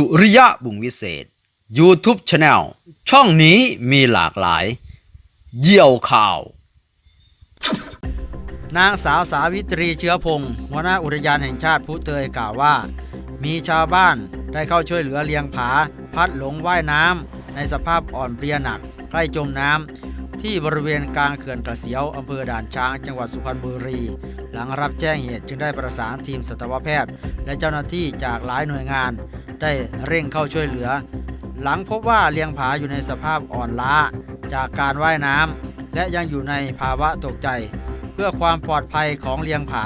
สุริยะบุงวิเศษ YouTube Channel ช่องนี้มีหลากหลาย เยี่ยวข่าว นางสาวสาวิตรีเชื้อพงศ์หัวหน้าอุทยานแห่งชาติภูเตยกล่าวว่า มีชาวบ้านได้เข้าช่วยเหลือเลียงผา พัดหลงว่ายน้ำในสภาพอ่อนเพลียหนัก ใกล้จมน้ำที่บริเวณกลางเขื่อนกระเสียวอำเภอด่านช้างจังหวัดสุพรรณบุรี หลังรับแจ้งเหตุจึงได้ประสานทีมสัตวแพทย์ และเจ้าหน้าที่จากหลายหน่วยงาน ได้เร่งเข้าช่วยเหลือ หลังพบว่าเลียงผาอยู่ในสภาพอ่อนล้าจากการว่ายน้ำและยังอยู่ในภาวะตกใจ เพื่อความปลอดภัยของเลียงผา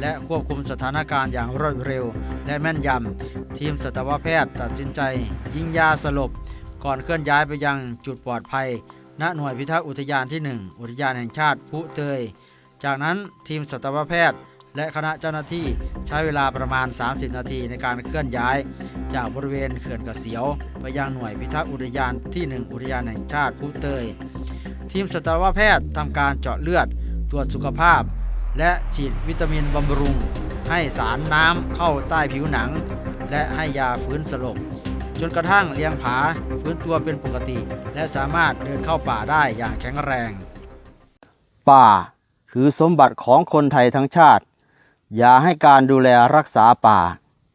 และควบคุมสถานการณ์อย่างรวดเร็ว และแม่นยำทีมสัตวแพทย์ตัดสินใจ ยิงยาสลบ ก่อนเคลื่อนย้ายไปยังจุดปลอดภัยณหน่วยพิทักษ์อุทยานที่ 1 อุทยานแห่งชาติพุเตย จากนั้นทีมสัตวแพทย์และคณะเจ้าหน้าที่ใช้เวลาประมาณ 30 นาทีในการเคลื่อนย้าย จากบริเวณเขื่อนกระเสียว ไปยังหน่วยพิทักษ์อุทยานที่ 1 อุทยานแห่งชาติพุเตย ทีมสัตวแพทย์ทำการเจาะเลือด ตรวจสุขภาพ และฉีดวิตามินบำรุง ให้สารน้ำเข้าใต้ผิวหนัง และให้ยาฟื้นสลบ จนกระทั่งเลี้ยงผาฟื้นตัวเป็นปกติ และสามารถเดินเข้าป่าได้อย่างแข็งแรง ป่าคือสมบัติของคนไทยทั้งชาติ อย่าให้การดูแลรักษาป่า